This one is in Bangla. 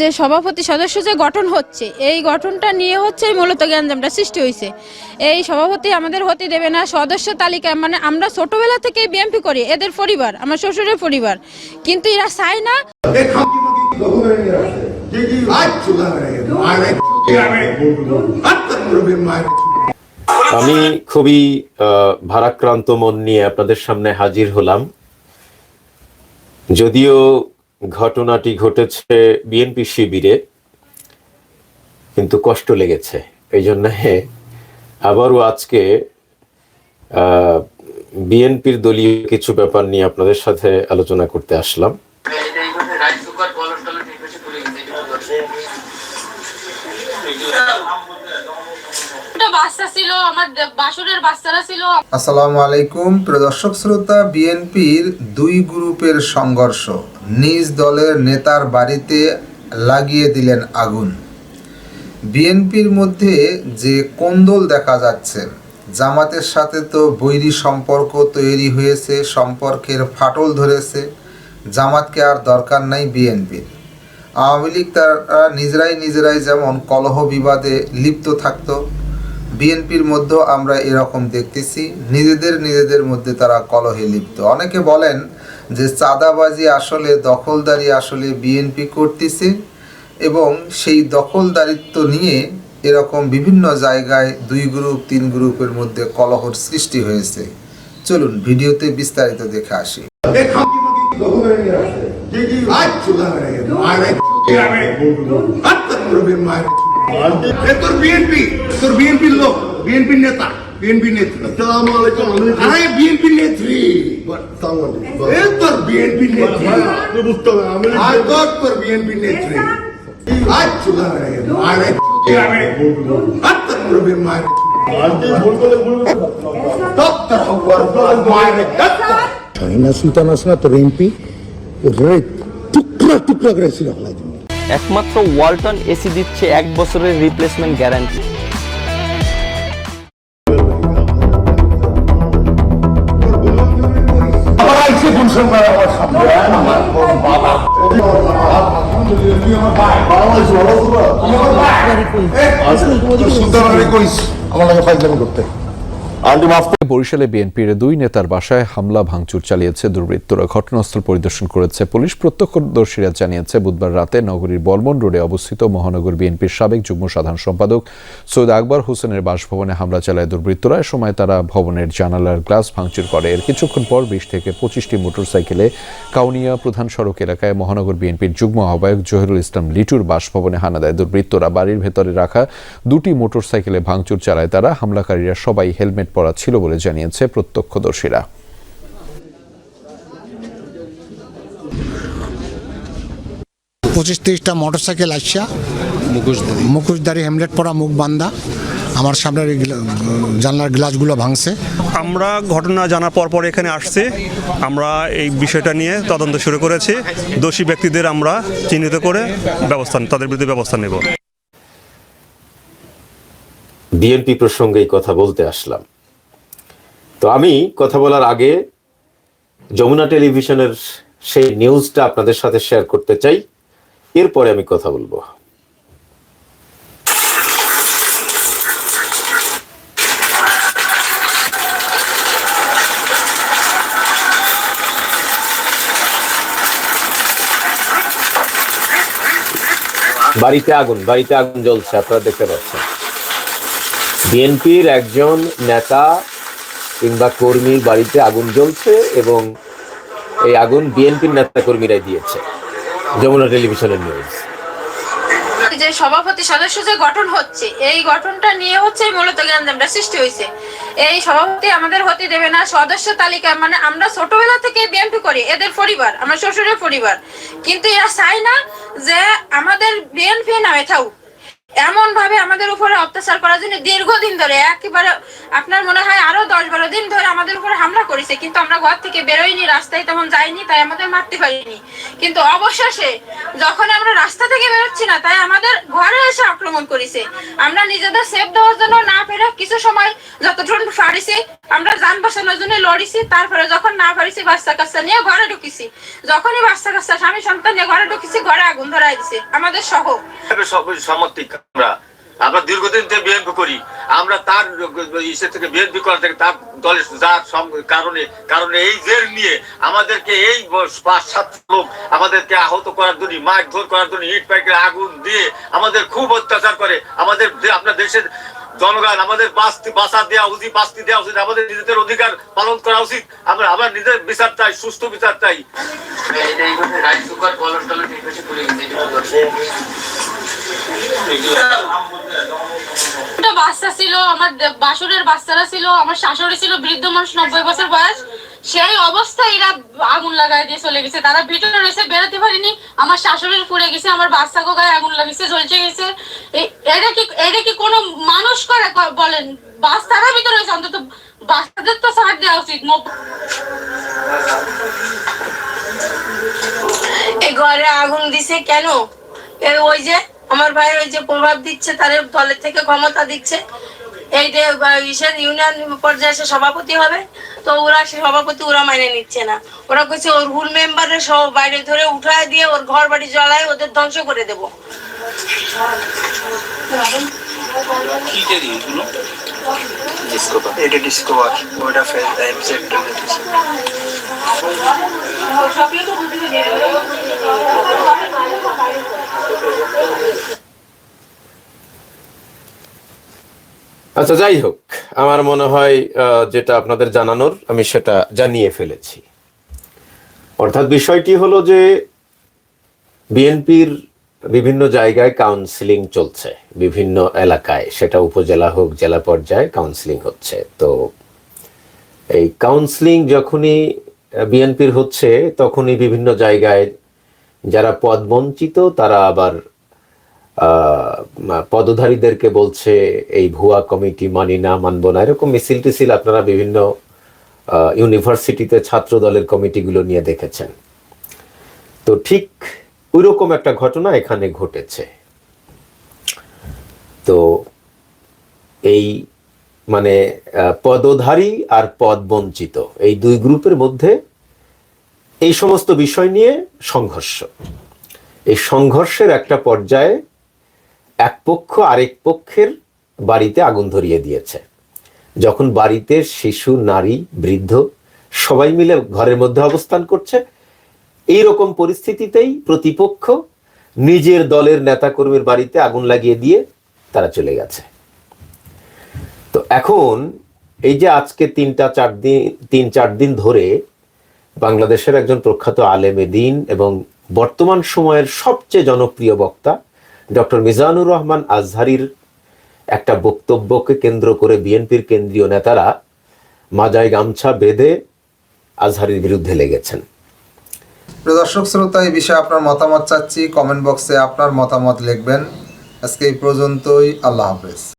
যে সভাপতি সদস্য যে গঠন হচ্ছে, এই গঠনটা নিয়ে হচ্ছে মূলত গ্যাঞ্জামটা সৃষ্টি হয়েছে এই সভাপতি আমাদের হতে দেবে না, সদস্য তালিকা মানে আমরা ছোটবেলা থেকে বিএমপি করি, এদের পরিবার, আমার শ্বশুরের পরিবার। কিন্তু এরা চায় না এই আমি খুবই ভারাক্রান্ত মন নিয়ে আপনাদের সামনে হাজির হলাম। যদিও ঘটনাটি ঘটেছে বিএনপি শিবিরে, কিন্তু কষ্ট লেগেছে। এই জন্য আবারও আজকে বিএনপির দলীয় কিছু ব্যাপার নিয়ে আপনাদের সাথে আলোচনা করতে আসলাম। বাচ্চা ছিল, আমার বাসুরের বাচ্চারা ছিল। আসসালামু আলাইকুম। প্রদর্শক শ্রোতা, বিএনপির দুই গ্রুপের সংঘর্ষ। নিজ দলের নেতার বাড়িতে লাগিয়ে দিলেন আগুন। বিএনপির মধ্যে যে কোন্দল দেখা যাচ্ছে, জামাতের সাথে তো বৈরী সম্পর্ক তৈরি হয়েছে, সম্পর্কের ফাটল ধরেছে, জামাতকে আর দরকার নাই বিএনপির। আওয়ামী লীগ তারা নিজেরাই নিজেরাই যেমন কলহ বিবাদে লিপ্ত থাকতো বিএনপির মধ্যেও আমরা এরকম দেখতেছি। নিজেদের নিজেদের মধ্যে তারা কলহে লিপ্ত। অনেকে বলেন যে চাঁদাবাজি আসলে দখলদারি আসলে বিএনপি করতেছে এবং সেই দখলদারিত্ব নিয়ে এরকম বিভিন্ন জায়গায় দুই গ্রুপ, তিন গ্রুপের মধ্যে কলহর সৃষ্টি হয়েছে। চলুন ভিডিওতে বিস্তারিত দেখে আসি। এই তোর বিএনপি তোর বিএনপির লোক বিএনপির নেতা বিএনপি নেত্রী। আসসালামু আলাইকুম আরে বিএনপি নেত্রী। এ তোর বিএনপি নেত্রী। আর তোর তোর বিএনপি নেত্রী শাহিনা সুলতান আছে না তোর এমপি টুকরা টুকরা করে ছিল একমাত্র ওয়ালটন এসি দিচ্ছে এক বছরের রিপ্লেসমেন্ট গ্যারান্টি আমার লাগে ফাইজলামি করতে। বরিশালে বিএনপির দুই নেতার বাসায় হামলা, ভাঙচুর চালিয়েছে, দুর্বৃত্তরা ঘটনাস্থল পরিদর্শন করেছে পুলিশ। প্রত্যক্ষদর্শীরা জানিয়েছে, বুধবার রাতে নগরীর বর্মন রোডে অবস্থিত মহানগর বিএনপির সাবেক যুগ্ম সাধারণ সম্পাদক সৈয়দ আকবর হোসেনের বাসভবনে হামলা চালায় দুর্বৃত্তরা। এ সময় তারা ভবনের জানালার গ্লাস ভাঙচুর করে। এর কিছুক্ষণ পর বিশ থেকে পঁচিশটি মোটরসাইকেলে কাউনিয়া প্রধান সড়ক এলাকায় মহানগর বিএনপির যুগ্ম আহ্বায়ক জহিরুল ইসলাম লিটুর বাসভবনে হানা দেয় দুর্বৃত্তরা। বাড়ির ভেতরে রাখা দুটি মোটরসাইকেলে ভাঙচুর চালায় তারা। হামলাকারীরা সবাই হেলমেট পরা ছিল বলে জানিয়েছে প্রত্যক্ষদর্শীরা। পঁচিশ তিরিশটা মোটর সাইকেল আসছা মুখোশধারী হেমলেট পরা মুখ বান্ধা আমার সামনের জানলার গ্লাসগুলো ভাঙছে। আমরা ঘটনা জানার পর পর এখানে আসছি। আমরা এই বিষয়টা নিয়ে তদন্ত শুরু করেছি। দোষী ব্যক্তিদের আমরা চিহ্নিত করে ব্যবস্থা তাদের বিরুদ্ধে ব্যবস্থা নেব। বিএনপি প্রসঙ্গে এই কথা বলতে আসলাম। তো আমি কথা বলার আগে যমুনা টেলিভিশনের সেই নিউজটা আপনাদের সাথে শেয়ার করতে চাই। এরপরে আমি কথা বলব। বাড়িতে আগুন বাড়িতে আগুন জ্বলছে, আপনারা দেখতে পাচ্ছেন। বিএনপির একজন নেতা কিংবা কর্মীর বাড়িতে আগুন জ্বলছে এবং এই আগুন বিএনপির নেতা কর্মীরাই দিয়েছে। যমুনা টেলিভিশনের নিউজ যে সভাপতি সদস্য যে গঠন হচ্ছে, এই গঠনটা নিয়ে হচ্ছে মূলত গ্যাঞ্জামটা সৃষ্টি হয়েছে। এই সভাপতি আমাদের হতে দেবে না, সদস্য তালিকা মানে আমরা ছোটবেলা থেকে বিএমপি করি, এদের পরিবার, আমার শ্বশুরের পরিবার। কিন্তু এরা চায় না যে আমাদের বিএনপি নামে থাকুক। এমন ভাবে আমাদের উপরে অত্যাচার করার জন্য দীর্ঘদিন ধরে একেবারে আপনার মনে হয় আরও দশ বারো দিন ধরে আমাদের উপরে করেছে কিন্তু আমরা ঘর থেকে বেরোইনি, রাস্তায় তেমন যাইনি, তাই আমাদের মারতে পারিনি কিন্তু অবশেষে যখন আমরা রাস্তা থেকে বেরোচ্ছি না, তাই আমাদের ঘরে এসে আক্রমণ করেছে। আমরা নিজেদের সেফ দেওয়ার জন্য না পেরে কিছু সময় যতটুকু পারিছি, আমরা যান বাঁচানোর জন্য লড়িছি। তারপরে যখন না পারিছি, বাচ্চা কাচ্চা নিয়ে ঘরে ঢুকিছি। যখনই বাচ্চা কাচ্চা, স্বামী সন্তান নিয়ে ঘরে ঢুকিছি, ঘরে আগুন ধরাই দিছে। আমাদের সহ সমর্থিক আমরা আমরা দীর্ঘদিন থেকে বিএনপি করি আমরা তার ইসে থেকে বিএনপি করা থেকে তার দলের যার কারণে কারণে এই জেল নিয়ে আমাদেরকে এই পাঁচ সাত লোক আমাদেরকে আহত করার জন্য মারধর করার জন্য ইট পাইকে আগুন দিয়ে আমাদের খুব অত্যাচার করে আমাদের আপনার দেশের জনগণ আমাদের বাস্তি বাঁচা দেওয়া উচিত বাস্তি দেওয়া উচিত আমাদের নিজেদের অধিকার পালন করা উচিত আমরা আমরা নিজের বিচার চাই সুস্থ বিচার চাই বাচ্চা ছিল, আমার বাসুরের বাচ্চারা ছিল, আমার শাশুড়ি ছিল, বৃদ্ধ মানুষ, নব্বই বছর বয়স। সেই অবস্থায় এরা আগুন লাগাই দিয়ে চলে গেছে। তারা ভিতরে রয়েছে বেরোতে পারিনি। আমার শাশুড়ির পুড়ে গেছে, আমার বাচ্চাকে গায়ে আগুন লাগিয়েছে, জ্বলছে গেছে। এটা কি এটা কি কোনো মানুষ করে বলেন? বাচ্চারা ভিতরে রয়েছে, অন্তত বাচ্চাদের তো ছাড় দেওয়া উচিত। এই ঘরে আগুন দিছে কেন? ওই যে আমার ভাই ওই যে প্রভাব দিচ্ছে তাদের দলের থেকে ক্ষমতা দিচ্ছে। এই যে ইউনিয়ন পর্যায়ে সে সভাপতি হবে তো ওরা সে সভাপতি ওরা মেনে নিচ্ছে না। ওরা কইছে ওর হুল মেম্বারের সব বাইরে ধরে উঠায় দিয়ে ওর ঘর বাড়ি জ্বলায় ওদের ধ্বংস করে দেবো। এটা ডিসকভার আচ্ছা যাই হোক, আমার মনে হয় যেটা আপনাদের জানানোর, আমি সেটা জানিয়ে ফেলেছি। অর্থাৎ বিষয়টি হলো যে বিএনপির বিভিন্ন জায়গায় কাউন্সিলিং চলছে, বিভিন্ন এলাকায়। সেটা উপজেলা হোক, জেলা পর্যায়ে কাউন্সিলিং হচ্ছে। তো এই কাউন্সিলিং যখনই বিএনপির হচ্ছে, তখনই বিভিন্ন জায়গায় যারা পদ বঞ্চিত তারা আবার পদধারীদেরকে বলছে, এই ভুয়া কমিটি মানি না, মানবো না। এরকম মিছিল টিছিল আপনারা বিভিন্ন ইউনিভার্সিটিতে ছাত্র দলের কমিটিগুলো নিয়ে দেখেছেন। তো ঠিক ওইরকম একটা ঘটনা এখানে ঘটেছে। তো এই মানে পদধারী আর পদ বঞ্চিত এই দুই গ্রুপের মধ্যে এই সমস্ত বিষয় নিয়ে সংঘর্ষ। এই সংঘর্ষের একটা পর্যায়ে এক পক্ষ আরেক পক্ষের বাড়িতে আগুন ধরিয়ে দিয়েছে। যখন বাড়িতে শিশু, নারী, বৃদ্ধ সবাই মিলে ঘরের মধ্যে অবস্থান করছে এই রকম পরিস্থিতিতেই প্রতিপক্ষ নিজের দলের নেতাকর্মীর বাড়িতে আগুন লাগিয়ে দিয়ে তারা চলে গেছে। তো এখন এই যে আজকে তিনটা চার দিন, তিন চার দিন ধরে বাংলাদেশের একজন প্রখ্যাত আলেমে দিন এবং বর্তমান সময়ের সবচেয়ে জনপ্রিয় বক্তা ডক্টর মিজানুর রহমান আজহারির একটা বক্তব্যকে কেন্দ্র করে বিএনপির কেন্দ্রীয় নেতারা মাজায় গামছা বেঁধে আজহারির বিরুদ্ধে লেগেছেন। দর্শক, শ্রোতা, এই বিষয়ে আপনার মতামত চাচ্ছি। কমেন্ট বক্সে আপনার মতামত লিখবেন। আজকে এই পর্যন্তই। আল্লাহ হাফেজ।